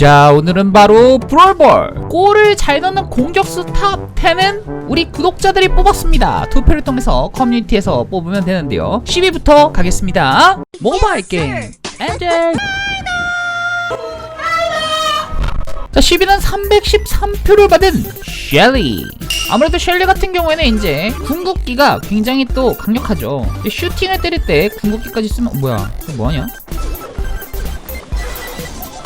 자 오늘은 바로 브롤볼. 골을 잘 넣는 공격수 탑 10은 우리 구독자들이 뽑았습니다. 투표를 통해서 커뮤니티에서 뽑으면 되는데요. 10위부터 가겠습니다. 모바일 게임. 엔젤. 자 10위는 313표를 받은 셸리. 아무래도 셸리 같은 경우에는 이제 궁극기가 굉장히 또 강력하죠. 슈팅을 때릴 때 궁극기까지 쓰면 뭐야? 이거 뭐하냐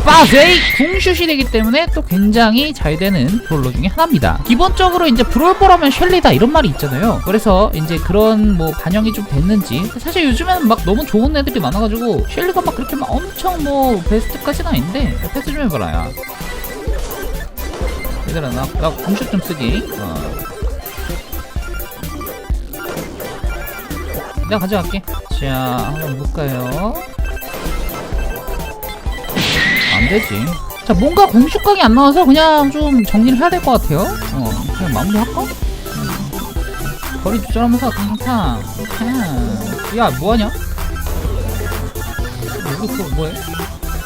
빠세이 궁슛이 되기 때문에 또 굉장히 잘 되는 브롤러 중에 하나입니다. 기본적으로 이제 브롤버라면 셸리다 이런 말이 있잖아요. 그래서 이제 그런 뭐 반영이 좀 됐는지 사실 요즘에는 막 너무 좋은 애들이 많아가지고 셸리가 막 그렇게 막 엄청 뭐 베스트까지는 아닌데 패스 좀 해봐라 야. 얘들아 나, 나 궁슛 좀 쓰기. 어. 내가 가져갈게. 자 한번 볼까요? 안 되지. 자, 뭔가 공식각이 안 나와서 그냥 좀 정리를 해야 될 것 같아요. 어, 그냥 마무리 할까? 음. 거리 조절하면서 탕탕탕. 이렇게. 야, 뭐하냐? 여기 또 뭐해?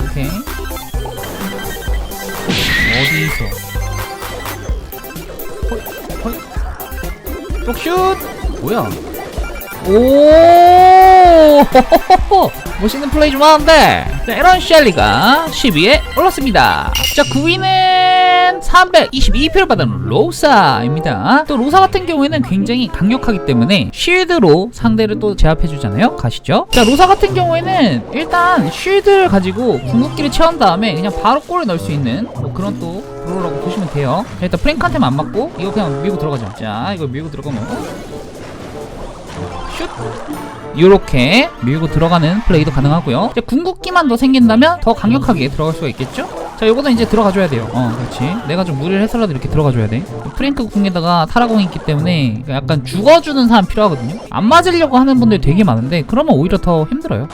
오케이. 어디서? 헐, 헐. 쪽슛! 뭐야? 오! 멋있는 플레이 좀 하는데 자, 에런 셸리가 10위에 올랐습니다. 자 9위는 322표를 받은 로사입니다. 또 로사 같은 경우에는 굉장히 강력하기 때문에 쉴드로 상대를 또 제압해주잖아요. 가시죠? 자 로사 같은 경우에는 일단 쉴드를 가지고 궁극기를 채운 다음에 그냥 바로 골을 넣을 수 있는 뭐 그런 또 브로라고 보시면 돼요. 자, 일단 프랭크한테만 안 맞고 이거 그냥 밀고 들어가죠. 자 이거 밀고 들어가면 슛 이렇게 밀고 들어가는 플레이도 가능하고요. 이제 궁극기만 더 생긴다면 더 강력하게 들어갈 수가 있겠죠? 자, 요거는 이제 들어가줘야 돼요. 어, 그렇지. 내가 좀 무리를 해서라도 이렇게 들어가줘야 돼. 프랭크 궁에다가 타라공이 있기 때문에 약간 죽어주는 사람 필요하거든요. 안 맞으려고 하는 분들이 되게 많은데 그러면 오히려 더 힘들어요.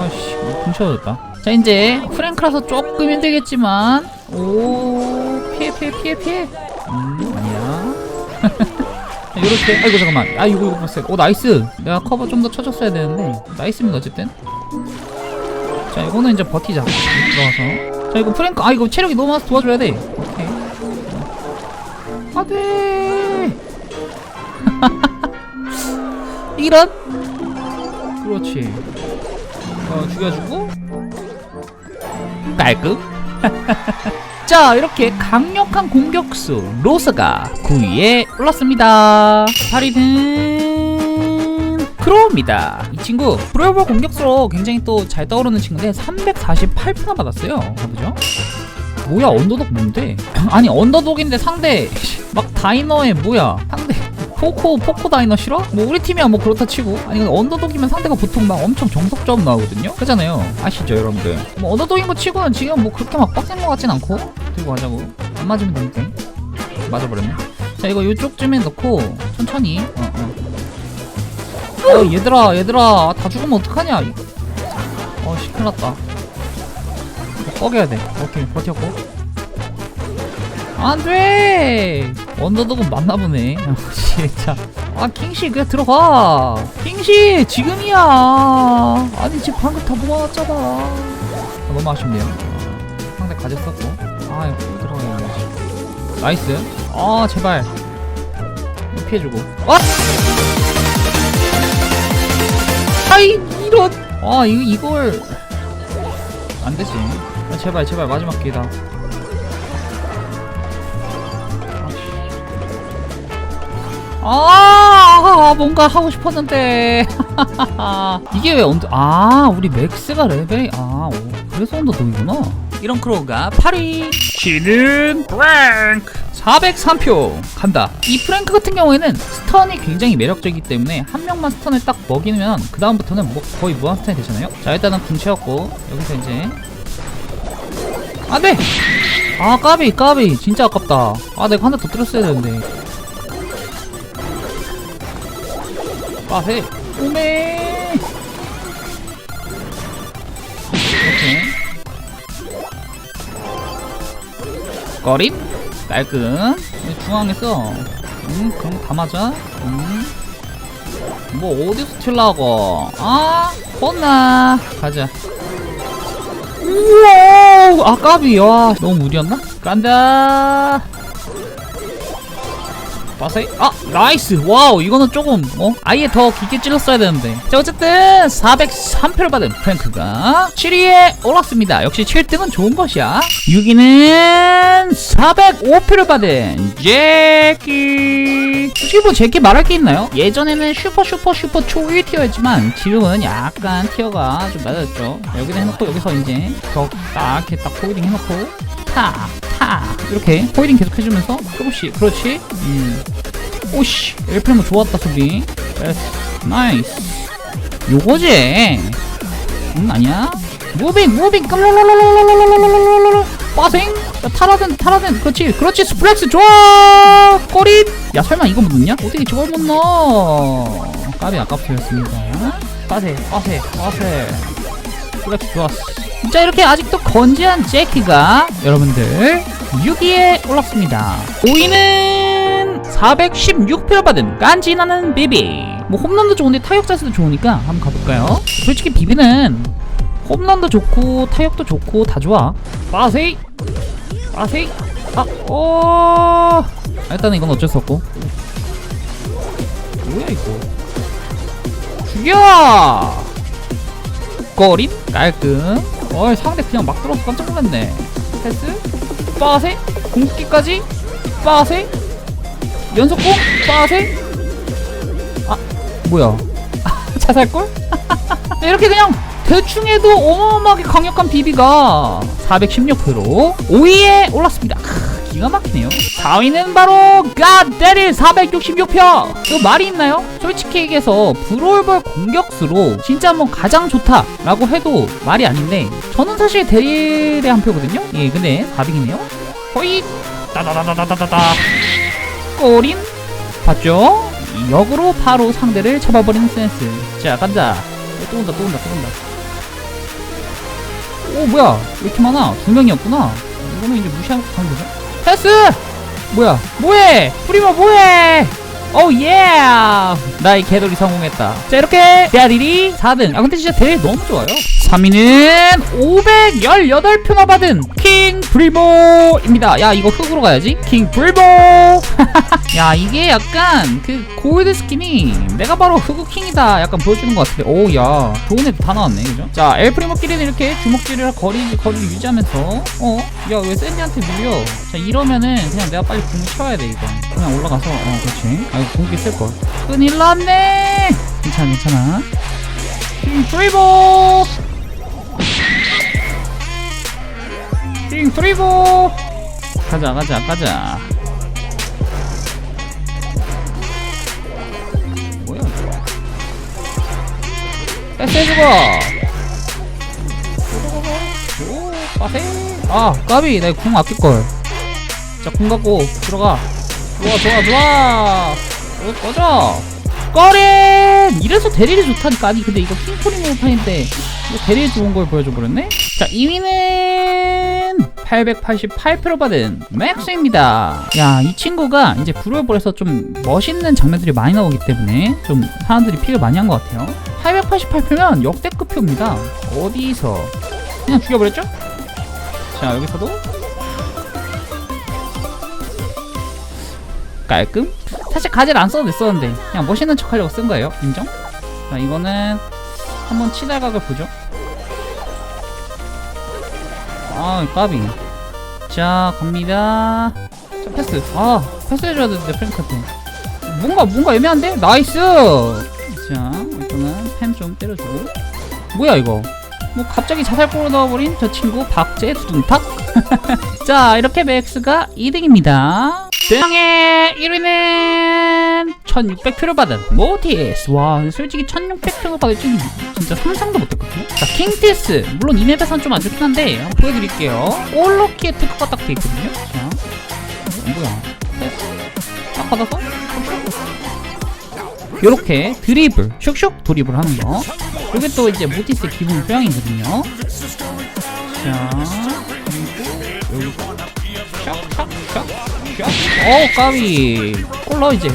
아씨, 궁 채워졌다. 자, 이제 프랭크라서 조금 힘들겠지만 오, 피해, 피해, 피해, 피해. 음, 아니야. 이렇게 아이고 잠깐만. 아 이거 이거 봤어요. 오 나이스. 내가 커버 좀 더 쳐줬어야 되는데. 나이스입니다 어쨌든. 자 이거는 이제 버티자. 들어가서. 자 이거 프랭크 아 이거 체력이 너무 많아서 도와줘야 돼. 오케이. 안돼. 이런? 그렇지. 어 죽여주고. 깔끔 자 이렇게 강력한 공격수 로스가 9위에 올랐습니다. 8위는 크로우입니다. 이 친구 브로볼 공격수로 굉장히 또 잘 떠오르는 친구인데 348표나 받았어요. 가보죠. 뭐야 언더독 뭔데? 아니 언더독인데 상대 막 다이너에 뭐야 상대 포코 포코 다이너 싫어? 뭐 우리 팀이야 뭐 그렇다 치고. 아니 근데 언더독이면 상대가 보통 막 엄청 정석점 나오거든요? 그잖아요. 아시죠 여러분들? 뭐 언더독인 거 치고는 지금 뭐 그렇게 막 빡센 거 같진 않고. 들고 가자고. 안 맞으면 되니까. 맞아버렸네. 자 이거 요쪽쯤에 넣고 천천히. 어, 어. 어 얘들아 얘들아. 다 죽으면 어떡하냐? 어 시큰일났다. 뻐겨야 돼. 오케이 버텼고. 안돼 언더독은 맞나보네. 아, 진짜. 아 킹씨 그냥 들어가. 킹씨 지금이야. 아니 지금 방금 다 모아놨잖아. 아, 너무 아쉽네요. 아, 상대 가졌었고. 아 이거 또 들어가야 나이스. 아 제발. 피해주고. 아! 아이 이런. 아 이거 이걸. 안 되지. 아, 제발 제발. 마지막 기회다 아 뭔가 하고 싶었는데. 이게 왜 언더 아 우리 맥스가 레벨이 아 오, 그래서 언더독이구나. 이런 크로우가 8위. 키는 프랭크. 403표. 간다. 이 프랭크 같은 경우에는 스턴이 굉장히 매력적이기 때문에 한 명만 스턴을 딱 먹이면 그 다음부터는 뭐 거의 무한 스턴이 되잖아요. 자 일단은 궁 채웠고 여기서 이제. 안돼! 아 까비 까비. 진짜 아깝다. 아 내가 하나 더 때렸어야 되는데 빠세. 오메. 오케이. 거림. 깔끔. 중앙에서. 음 그럼 다 맞아? 음뭐 어디서 칠라고? 아 뻔나. 가자. 우와! 아까비. 와 너무 무리였나? 간다. 마사이? 아 나이스. 와우 이거는 조금 어? 아예 더 깊게 찔렀어야 되는데. 자 어쨌든 403표를 받은 프랭크가 7위에 올랐습니다. 역시 7등은 좋은 것이야. 6위는 405표를 받은 제키. 혹시 뭐 제키 말할 게 있나요? 예전에는 슈퍼 슈퍼 슈퍼 초1 티어였지만 지금은 약간 티어가 좀 낮아졌죠. 여기다 해놓고 여기서 이제 딱 이렇게 딱 포기딩 해놓고 타 타. 이렇게 포이딩 계속 해주면서 조금씩 그렇지? 음. 오씨 1프레임 좋았다 소리. 베스 나이스. 요거지? 응 아니야? 무빙 무빙 빠생. 타라든 타라든. 그렇지 그렇지. 스프렉스 좋아! 꼬리! 야 설마 이건 묻냐? 어떻게 저걸 못 넣어 까비 아깝습니다. 빠세. 빠세 빠세. 스프렉스 좋았어. 자 이렇게 아직도 건재한 제키가 여러분들 6위에 올랐습니다. 5위는 416표 받은 깐지나는 비비 뭐 홈런도 좋은데 타격 자세도 좋으니까 한번 가볼까요? 솔직히 비비는 홈런도 좋고 타격도 좋고 다 좋아 빠세이 빠세이 아, 어. 아, 일단은 이건 어쩔 수 없고. 뭐야, 이거. 죽여! 거림 깔끔. 어이, 상대 그냥 막 들어서 깜짝 놀랐네. 패스? 빠세? 공기까지? 빠세? 연속공? 빠세? 아. 뭐야? 자살골? 이렇게 그냥 대충 해도 어마어마하게 강력한 비비가 416표로 5위에 올랐습니다. 기가 막히네요. 4위는 바로 갓데릴 466표. 이 말이 있나요? 솔직히 얘기해서 브롤볼 공격수로 진짜 한번 가장 좋다라고 해도 말이 아닌데 저는 사실 데릴의 한 표거든요. 예 근데 400이네요. 거의 따다다다다다다. 어린? 봤죠? 역으로 바로 상대를 잡아버리는 센스. 자 간다 어, 또 온다 또 온다 또 온다. 오 뭐야? 왜 이렇게 많아? 두 명이었구나. 이거는 이제 무시하고 가는 거죠 패스! 뭐야? 뭐해? 프리마 뭐해? 오예 나의 개돌이 성공했다. 자 이렇게 대아리리 4등. 아 근데 진짜 대회 너무 좋아요. 3위는 518표나 받은 킹 브리보입니다. 야 이거 흙으로 가야지. 킹 브리보 야 이게 약간 그 골드 스킨이 내가 바로 흑우킹이다 약간 보여주는 것 같은데. 오야 좋은 애들 다 나왔네 그죠? 자 엘프리모끼리는 이렇게 주먹질을 거리, 거리를 유지하면서 어? 야왜 샌디한테 밀려? 자 이러면은 그냥 내가 빨리 궁을 쳐야 돼 이거. 그냥 올라가서 어 그렇지. 아 이거 궁기 쓸걸. 큰일 났네! 괜찮아 괜찮아. 킹 트리버 킹 트리버 가자 가자 가자. 패스해주고. 오 빠세. 아 까비. 내 궁 아낄걸. 자궁 갖고 들어가. 좋아 좋아 좋아. 어, 꺼져. 꺼린 이래서 대리를 좋다니까 아니 근데 이거 킹포리 모판인데 이거 뭐 대리 좋은 걸 보여줘 버렸네? 자 2위는 888표로 받은 맥스입니다. 야, 이 친구가 이제 브루얼볼에서 좀 멋있는 장면들이 많이 나오기 때문에 좀 사람들이 픽을 많이 한 것 같아요. 888표면 역대급 표입니다. 어디서? 그냥 죽여버렸죠? 자, 여기서도 깔끔? 사실 가젤 안 써도 됐었는데 그냥 멋있는 척 하려고 쓴 거예요. 인정? 자, 이거는 한번 치달각을 보죠. 아, 까비. 자 갑니다. 자, 패스. 아 패스 해줘야 되는데 프랭크한테 뭔가 뭔가 애매한데? 나이스! 자 일단은 팸 좀 때려주고. 뭐야 이거? 뭐 갑자기 자살골을 넣어버린 저 친구 박제 두둥탁? 자 이렇게 맥스가 2등입니다. 대망의 1위는 1600표를 받은 모티스. 와 솔직히 1600표를 받을 줄 진짜 상상도 못했거든요. 자 킹티스. 물론 이 맵에선 좀안 좋긴 한데 한번 보여드릴게요. 올로키의 특허가 딱 돼있거든요. 자 어, 뭐야. 딱 받아서 요렇게 드리블 슉슉 드리블 하는 거. 이게 또 이제 모티스의 기본 소양이거든요. 자. 어우 까비. 콜라 이제.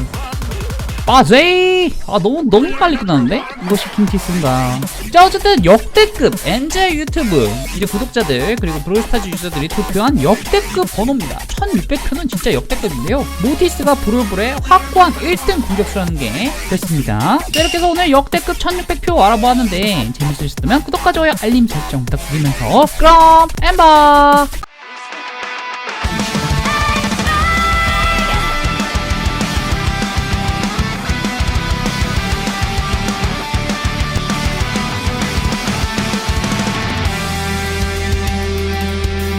빠제 아 너무 너무 빨리 끝났는데? 이것이 킹티스입니다 자 어쨌든 역대급 엔젤 유튜브 이제 구독자들 그리고 브롤스타즈 유저들이 투표한 역대급 번호입니다. 1600표는 진짜 역대급인데요. 모티스가 브롤브의 확고한 1등 공격수라는 게 됐습니다. 자 이렇게 해서 오늘 역대급 1600표 알아보았는데 재밌으셨다면 구독과 좋아요 알림 설정 부탁드리면서 그럼 엠바